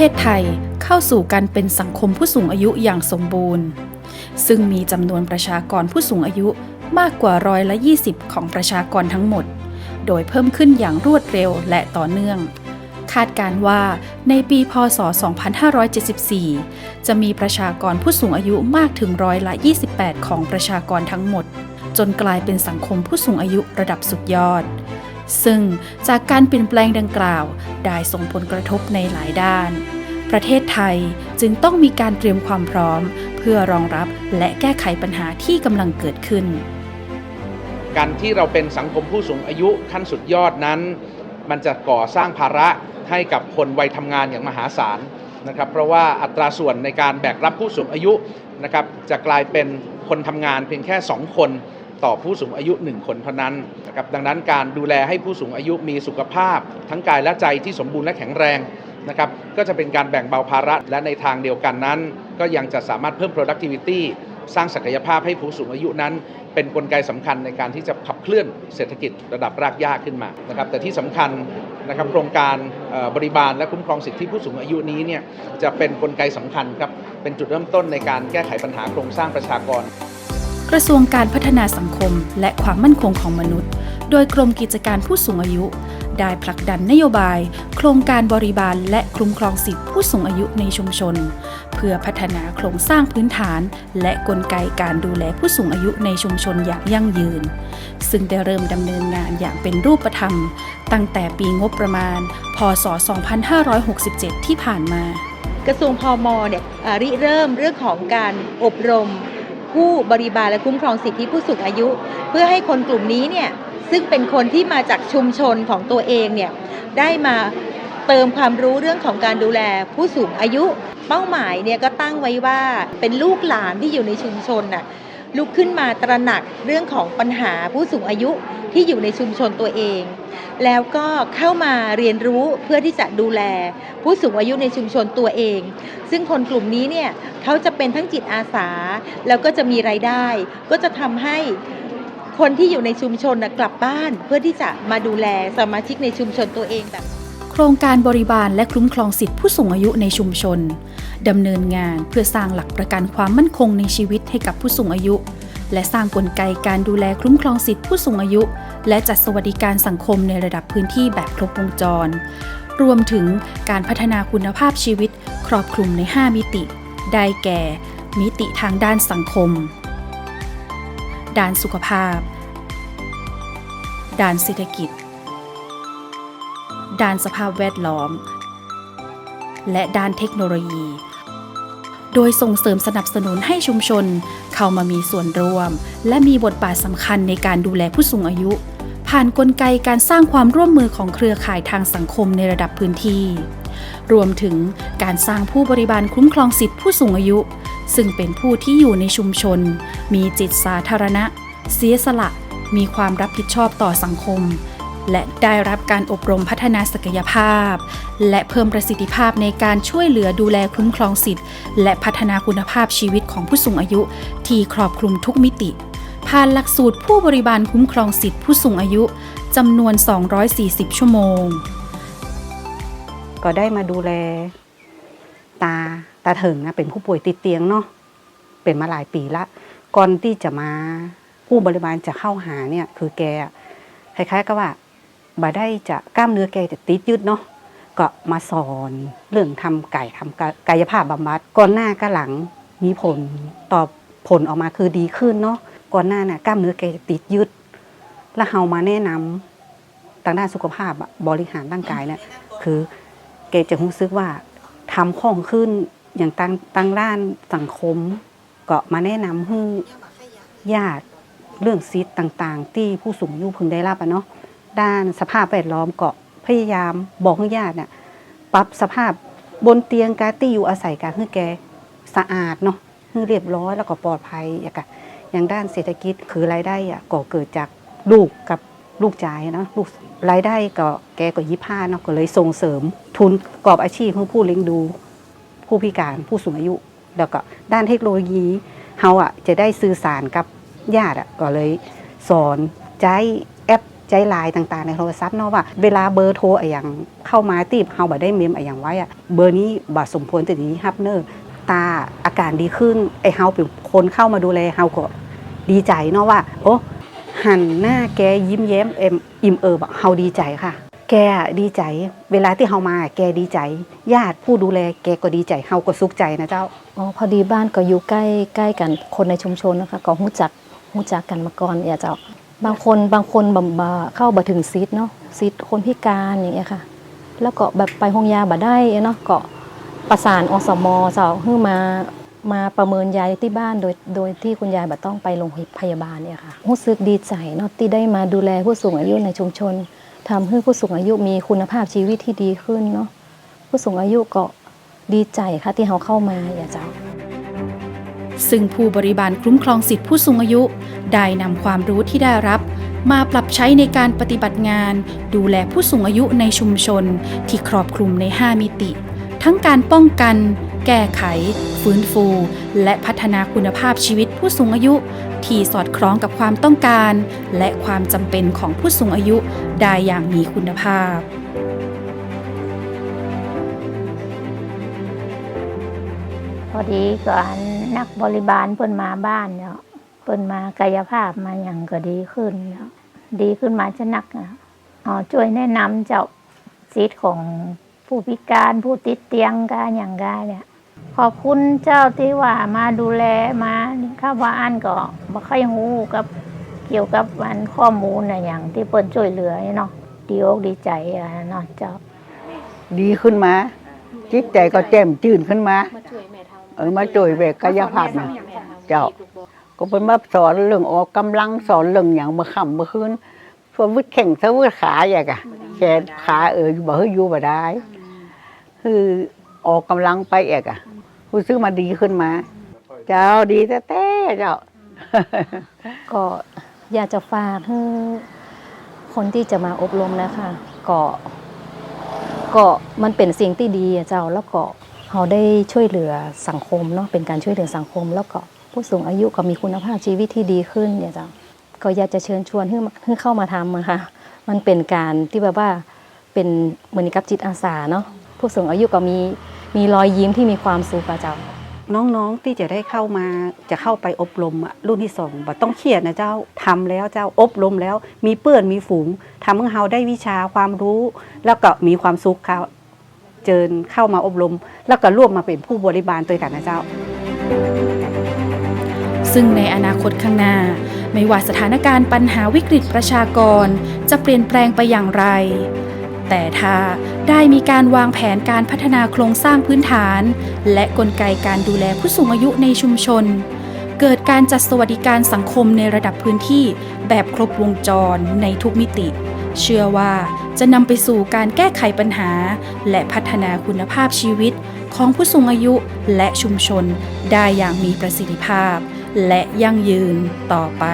เทศไทยเข้าสู่การเป็นสังคมผู้สูงอายุอย่างสมบูรณ์ ซึ่งมีจำนวนประชากรผู้สูงอายุมากกว่าร้อยละ 20 ของประชากรทั้งหมด โดยเพิ่มขึ้นอย่างรวดเร็วและต่อเนื่อง คาดการว่าในปีพศ 2574 จะมีประชากรผู้สูงอายุมากถึงร้อยละ 28 ของประชากรทั้งหมด จนกลายเป็นสังคมผู้สูงอายุระดับสุดยอด ซึ่งจากการเปลี่ยนแปลงดังกล่าว ได้ส่งผลกระทบในหลายด้าน ประเทศไทยจึงต้องมีการเตรียมความพร้อม เพื่อรองรับและแก้ไขปัญหาที่กำลังเกิดขึ้น การที่เราเป็นสังคมผู้สูงอายุขั้นสุดยอดนั้น มันจะก่อสร้างภาระให้กับคนวัยทำงานอย่างมหาศาลนะครับเพราะว่าอัตราส่วนในการแบกรับผู้สูงอายุนะครับจะกลายเป็นคนทำงานเพียงแค่ 2 คน ต่อผู้สูงอายุ 1 คนเท่านั้นนะครับดังนั้นการดูแลให้ผู้สูงอายุมีสุขภาพ ทั้งกายและใจที่สมบูรณ์และแข็งแรงนะครับก็จะเป็นการแบ่งเบาภาระและในทางเดียวกันนั้น ก็ยังจะสามารถเพิ่ม productivity สร้างศักยภาพให้ผู้สูงอายุนั้น เป็นนกลไกสำคัญในการที่จะขับเคลื่อนเศรษฐกิจระดับรากหญ้าขึ้นมานะครับแต่ที่สำคัญนะครับโครงการบริบาลและคุ้มครองสิทธิผู้สูงอายุนี้เนี่ยจะเป็นนกลไกสำคัญครับเป็นจุดเริ่มต้นในการแก้ไขปัญหาโครงสร้างประชากร กระทรวงการพัฒนาสังคม และความมั่นคงของมนุษย์ โดยกรมกิจการผู้สูงอายุ ได้ผลักดันนโยบาย โครงการบริบาลและคุ้มครองสิทธิผู้สูงอายุในชุมชน เพื่อพัฒนาโครงสร้างพื้นฐาน และกลไกการดูแลผู้สูงอายุในชุมชนอย่างยั่งยืน ซึ่งได้เริ่มดำเนินงานอย่างเป็นรูปธรรม ตั้งแต่ปีงบประมาณ พศ 2567 ที่ผ่านมากระทรวงพมเนี่ยริเริ่มเรื่องของการอบรม ผู้บริบาลและคุ้มครองสิทธิผู้สูงอายุ เพื่อให้คนกลุ่มนี้เนี่ยซึ่งเป็นคนที่มาจากชุมชนของตัวเองเนี่ยได้มาเติมความรู้เรื่องของการดูแลผู้สูงอายุ เป้าหมายเนี่ยก็ตั้งไว้ว่าเป็นลูกหลานที่อยู่ในชุมชนน่ะ ลุกขึ้นมาตระหนักเรื่องของปัญหาผู้สูงอายุที่อยู่ในชุมชนตัวเอง แล้วก็เข้ามาเรียนรู้เพื่อที่จะดูแล ผู้สูงอายุในชุมชนตัวเอง ซึ่งคนกลุ่มนี้เนี่ยเขาจะเป็นทั้งจิตอาสา แล้วก็จะมีรายได้ ก็จะทำให้คนที่อยู่ในชุมชนนะกลับบ้าน เพื่อที่จะมาดูแลสมาชิกในชุมชนตัวเองแบบ ครงการบริบาลและคุ้มครองสิทธิผู้สูงอายุในชุมชนดำเนินงานเพื่อสร้างหลักประกันความมั่นคงในชีวิตให้กับผู้สูงอายุ และสร้างกลไกการดูแลคุ้มครองสิทธิผู้สูงอายุ และจัดสวัสดิการสังคมในระดับพื้นที่แบบครบวงจร รวมถึงการพัฒนาคุณภาพชีวิต ครอบคลุมใน 5 มิติ ได้แก่ มิติทางด้านสังคม ด้านสุขภาพ ด้านเศรษฐกิจ ด้านสภาพแวดล้อม และด้านเทคโนโลยี โดยส่งเสริมสนับสนุนให้ชุมชน เข้ามามีส่วนร่วม และมีบทบาทสำคัญในการดูแลผู้สูงอายุ ผ่านนกลไกการสร้างความร่วมมือของเครือข่ายทางสังคมในระดับพื้นที่ รวมถึงการสร้างผู้บริบาลคุ้มครองสิทธิผู้สูงอายุ ซึ่งเป็นผู้ที่อยู่ในชุมชน มีจิตสาธารณะ เสียสละ มีความรับผิดชอบต่อสังคม และได้รับการอบรมพัฒนาศักยภาพ และเพิ่มประสิทธิภาพในการช่วยเหลือดูแลคุ้มครองสิทธิ์ และพัฒนาคุณภาพชีวิตของผู้สูงอายุ ที่ครอบคลุมทุกมิติ ผ่านหลักสูตรผู้บริบาลคุ้มครองสิทธิผู้สูงอายุจำนวน 240 ชั่วโมง ก็ได้มาดูแล ตาตาเถิงนะเป็นผู้ป่วยติดเตียงเนาะเป็นมาหลายปีละก่อนที่จะมาผู้บริบาลจะเข้าหาเนี่ย คือแกคล้ายๆกับว่า บ่ได้จะกล้ามเนื้อแกจะติดยืดเนาะก็มาสอนเรื่องทำไก่ทำกากายภาพบำบัดก่อนหน้าก็หลังมีผลตอบผลออกมาคือดีขึ้นเนาะก่อนหน้าน่ะกล้ามเนื้อแกจะติดยืด แล้วเฮามาแนะนำทางด้านสุขภาพบริหารร่างกายเนี่ยคือแกจะรู้สึกว่าทำของขึ้นอย่างตั้งตั้งด้านสังคม ก็มาแนะนำให้ญาติเรื่องสิทธิ์ต่างๆ ที่ผู้สูงอายุพึงได้รับอะเนาะ ด้านสภาพแวดล้อมเก็พยายามบอกให้ญาติเนี่ยปรับสภาพบนเตียงการที่อยู่อาศัยการให้แกสะอาดเนาะให้เรียบร้อยแล้วก็ปลอดภัยอย่างกะอย่างด้านเศรษฐกิจคือรายได้อะก็เกิดจากลูกกับลูกจ่ายเนาะลูกรายได้ก็แกก็ยี่ห้าเนาะก็เลยส่งเสริมทุนประกอบอาชีพให้ผู้เลี้ยงดู ผู้พิการผู้สูงอายุ แล้วก็ด้านเทคโนโลยีเฮาอะจะได้สื่อสารกับญาติอะก็เลยสอนใช้แอป ใจลายต่างๆ ในโทรศัพท์เนาะว่าเวลาเบอร์โทรอะอย่างเข้ามาตีบเฮาบ่ได้เมมอะอย่างไว้อะเบอร์นี้บ่สมควรจะนี้ฮับเนอร์ตาอาการดีขึ้นไอเฮาเป็นคนเข้ามาดูแลเฮาก็ดีใจเนาะว่า โอ้หันหน้าแกยิ้มแย้มเอ็มอิ่มเอิบเฮาดีใจค่ะ แกอะดีใจ เวลาที่เฮามา แกดีใจ ญาติผู้ดูแล แกก็ดีใจเฮาก็สุขใจนะเจ้าอ๋อพอดีบ้านก็อยู่ใกล้ใกล้กันคนในชุมชนนะคะ ก็รู้จักรู้จักกันมาก่อนอย่าเจ้า บางคนบางคนบบาเข้าบ่ถึงซีดเนาะซีดคนพิการอย่างเงี้ยค่ะ แล้วก็แบบไปห้องยาบ่ได้เนาะก็ประสานอสมเจ้าให้มามาประเมินยายที่บ้านโดยโดยที่คุณยายบ่ต้องไปโรงพยาบาลเนี่ยค่ะรู้สึกดีใจเนาะที่ได้มาดูแลผู้สูงอายุในชุมชนทำให้ผู้สูงอายุมีคุณภาพชีวิตที่ดีขึ้นเนาะผู้สูงอายุก็ดีใจค่ะที่เขาเข้ามาอย่าจ้า ซึ่งผู้บริบาลคุ้มครองสิทธิผู้สูงอายุ ได้นำความรู้ที่ได้รับ มาปรับใช้ในการปฏิบัติงาน ดูแลผู้สูงอายุในชุมชน ที่ครอบคลุมใน 5 มิติ ทั้งการป้องกัน แก้ไข ฟื้นฟู และพัฒนาคุณภาพชีวิตผู้สูงอายุ ที่สอดคล้องกับความต้องการ และความจำเป็นของผู้สูงอายุได้อย่างมีคุณภาพพอดีก็อัน นักบริบาลเพิ่นมาบ้านเนาะเพิ่นมากายภาพมาอย่างก็ดีขึ้นเนาะดีขึ้นมาจะนักอ๋อช่วยแนะนำเจ้าสิทธิ์ของผู้พิการผู้ติดเตียงกันอย่างกาเนี่ย ขอบคุณเจ้าที่ว่ามาดูแลมาข้าว่าอันก็บ่ค่อยฮู้กับเกี่ยวกับอันข้อมูลนะอย่างที่เปิ้นช่วยเหลือเนาะดีอกดีใจอะเนาะเจ้า ดีขึ้นมา จิตใจก็แจ่มจื่นขึ้นมา เออมาช่วยแบกกายภาพนะเจ้า ก็เป็นมาสอนเรื่องออกกำลังสอนเรื่องอย่างเมื่อค่ำเมื่อคืนพวกวิทย์แข่งซะวิทย์ขาอย่างอะแขนขาเอออยู่บ่เฮ้ยอยู่บ่ได้ คือออกกำลังไปเอกอะรู้สึกมาดีขึ้นมา เจ้าดีแต่แต่เจ้า ก็อยากจะฝากให้คนที่จะมาอบรมนะคะก็ก็มันเป็นสิ่งที่ดีอะเจ้าแล้วก็ เขาได้ช่วยเหลือสังคมเนาะเป็นการช่วยเหลือสังคม แล้วก็ผู้สูงอายุก็มีคุณภาพชีวิตที่ดีขึ้นเนี่ยเจ้าก็อยากจะเชิญชวนให้มาให้เข้ามาทำอะค่ะมันเป็นการที่แบบว่าเป็นเหมือนกับจิตอาสาเนาะผู้สูงอายุก็มีมีรอยยิ้มที่มีความสุขอะเจ้าน้องๆที่จะได้เข้ามาจะเข้าไปอบรมอะรุ่นที่สองบ่ต้องเครียดนะเจ้าทำแล้วเจ้าอบรมแล้วมีเปื้อนมีฝูงทำให้เราได้วิชาความรู้ แล้วก็มีความสุขค่ะ เจิญเข้ามาอบรม แล้วก็ร่วมมาเป็นผู้บริบาลตัวกันนะเจ้า ซึ่งในอนาคตข้างหน้า ไม่ว่าสถานการณ์ปัญหาวิกฤตประชากร จะเปลี่ยนแปลงไปอย่างไร แต่ถ้าได้มีการวางแผนการพัฒนาโครงสร้างพื้นฐาน และกลไกการดูแลผู้สูงอายุในชุมชน เกิดการจัดสวัสดิการสังคมในระดับพื้นที่แบบครบวงจรในทุกมิติ เชื่อว่าจะนำไปสู่การแก้ไขปัญหา และพัฒนาคุณภาพชีวิตของผู้สูงอายุและชุมชนได้อย่างมีประสิทธิภาพ และยั่งยืนต่อไป